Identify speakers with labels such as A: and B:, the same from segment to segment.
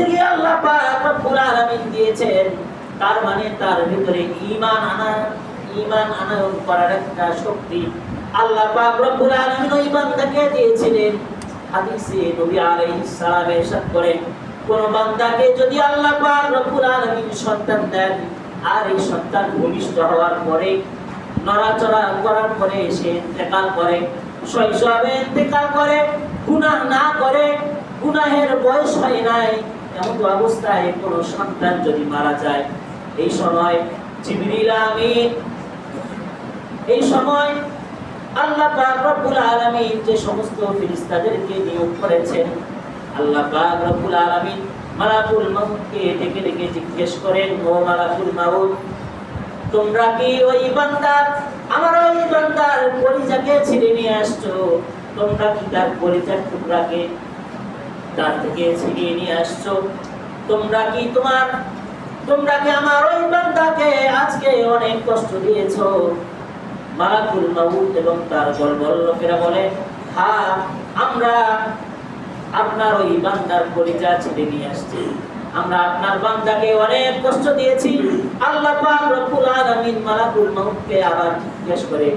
A: থেকে আল্লাহ পাক রব্বুল আলামিন দিয়েছেন। তার মানে তার ভিতরে ঈমান আনা, ঈমান আনয়ন করার একটা শক্তি। আল্লাহ পাক রব্বুল আলামিন ওই বান্দাকে দিয়েছিলেন। হাদিসে নবী আলাইহিস সালাম করেন, কোন বান্দাকে যদি আল্লাহ পাক রব্বুল আলামিন সন্তান দেন, আর এই সন্তান ভূমিষ্ঠ হওয়ার পরে, নড়াচড়া করার পরে সে ইন্তেকাল করে, শৈশবে ইন্তেকাল করে, গুনাহ না করে, গুনাহের বয়স হয় নাই এমন অবস্থায় সন্তান যদি মারা যায়, এই সময় জিবরিল আমিন, এই সময় আল্লাহ পাক রব্বুল আলামিন যে সমস্ত ফেরেশতাদেরকে নিয়োগ করেছেন, আল্লাহ পাক রব্বুল আলামিন মালাকুল মাউতকে ডেকে ডেকে জিজ্ঞেস করেন, ও মালাকুল মাউত, তোমরা কি ওই বান্দার, আমার ওই বান্দার পরিজাকে ছিঁড়ে নিয়ে আসছো? তোমরা কি তার পরিজার টুকরাকে তার থেকে ছিনিয়ে নিয়ে আসছো। তোমরা কি তোমার, তোমরা কি আমার ওই বান্দাকে আজকে অনেক কষ্ট দিয়েছ? মালাকুল মাউত এবং তার লোকেরা বলে আমরা আপনার ওই বান্দার ছিঁড়ে নিয়ে আসছি। আমরা আপনার বান্দাকে অনেক কষ্ট দিয়েছি। আল্লাহ পাক রব্বুল আলামিন মালাকুল মাউতকে আবার জিজ্ঞেস করে,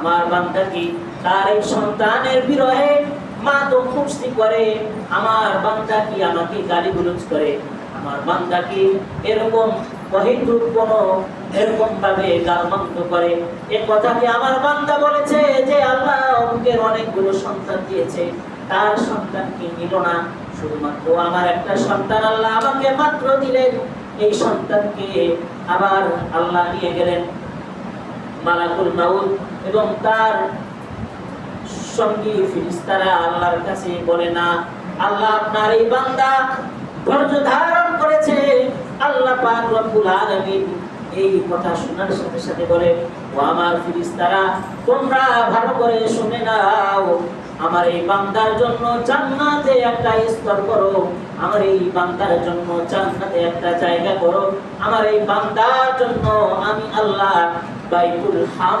A: আমার বান্দা কি তার এই সন্তানের বিরহে মা তো খুশি করে, আমার বান্দা কি আমাকে গালিগুলোজ করে? আমার বান্দা কি এরকম অহেতুক কোন এরকম ভাবে গালমন্দ করে? এ আমার বান্দা বলেছে যে আল্লাহ অনেকগুলো সন্তান দিয়েছে? তার নিল না? শুধুমাত্র আমার একটা সন্তান আল্লাহ আমাকে মাত্র দিলেন। এই সন্তানকে আবার আল্লাহ নিয়ে গেলেন মালাকুল মাউত এবং তার সঙ্গী ফিরিস্তারা আল্লাহর কাছে বলে না, আল্লাহ আপনার এই বান্দা ধৈর্য ধারণ করেছে। আল্লাহ পাক রব্বুল আলামিন এই কথা শোনার সাথে সাথে বলে, ও আমার ফিরিস্তারা, তোমরা ভালো করে শুনে নাও। আমার এই বান্দার জন্য জান্নাতে একটা স্তর করো। আমার এই বান্দার জন্য জান্নাতে একটা জায়গা করো। আমার এই বান্দার জন্য আমি আল্লাহ বাইতুল হাম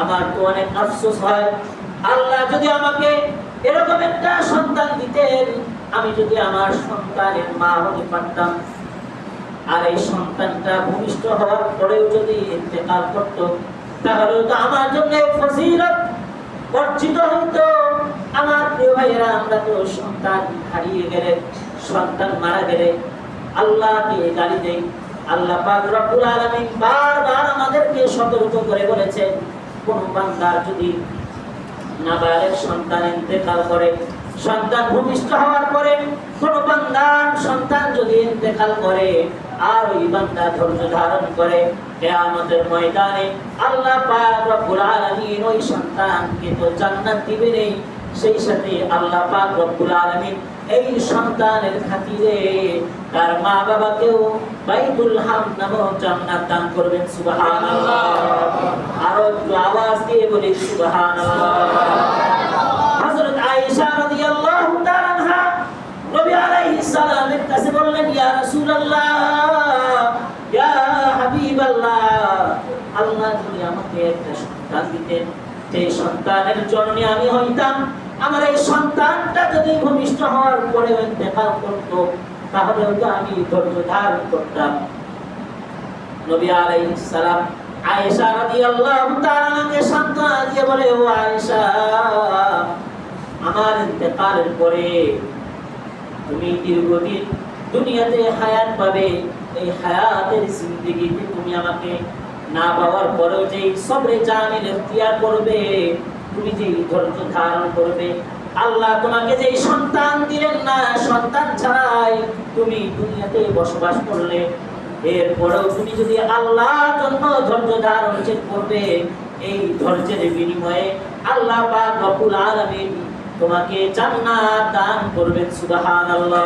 A: আমার তো অনেক আফসোস হয়। আল্লাহ যদি আমাকে এরকম একটা সন্তান দিতেন, আমি যদি আমার সন্তানের মা হতে পারতাম। আর এই সন্তানটা ভূমিষ্ঠ হওয়ার পরেও যদি ইন্তেকাল করত, তাহলে তো আমার জন্য ফজিলত অর্জিত হইতো। আমার প্রিয় ভাইয়েরা, আমরা তো সন্তান হারিয়ে গেলে, সন্তান মারা গেলে আল্লাহকে গালি দেই আল্লাহ পাক রব্বুল আলামিন বারবার আমাদেরকে সতর্ক করে বলেছেন কোন বান্দার যদি নাবালের সন্তান ইন্তেকাল করে, সন্তান ভূমিষ্ঠ হওয়ার পরে কোন বান্দার সন্তান যদি ইন্তেকাল করে, আর ওই বান্দা ধৈর্য ধারণ করে, কিয়ামতের ময়দানে আল্লাহ পাক রব্বুল আলামিন ওই সন্তানকে তো জান্নাত দিবেনই। সেই সাথে আল্লাহ পাক রব্বুল আলামিন এই সন্তানের খাতিরে তার মা বাবাকেও বাইতুল হাম নামক জান্নাত দান করবেন, সুবহানাল্লাহ। আরও একটু আওয়াজ দিয়ে বলি, সুবহানাল্লাহ। হযরত আয়েশা রাদিয়াল্লাহু তাআলা নবী আলাইহিস সালামের কাছে বললেন, ইয়া রাসূলুল্লাহ, ইয়া হাবিবাল্লাহ, আল্লাহ যদি আমাকে একটা সন্তান দিতেন, সেই সন্তানের জন্য আমি হইতাম। আমার এই সন্তানটা যদি ভূমিষ্ঠ হওয়ার পরে ইন্তেকাল করত, তাহলে তো আমি ধৈর্য ধারণ করতাম। নবী সালাম আয়েশা সান্ত্বনা দিয়ে বলে, ও আয়েশা, আমার ইন্তেকালের পরে তুমি দীর্ঘদিন দুনিয়াতে হায়াত পাবে। এই হায়াতের জিন্দেগিতে তুমি আমাকে না পাওয়ার পরেও যে সবরে জামিল ইখতিয়ার করবে তুমি যে ধৈর্য ধারণ করবে, আল্লাহ তোমাকে যে সন্তান দিলেন না, সন্তান ছাড়াই তুমি দুনিয়াতে বসবাস করলে। এরপরেও তুমি যদি আল্লাহর জন্য ধৈর্য ধারণ করবে, এই ধৈর্যের বিনিময়ে আল্লাহ পাক রব্বুল আলামিন তোমাকে জান্নাত দান করবেন, সুবহানাল্লাহ।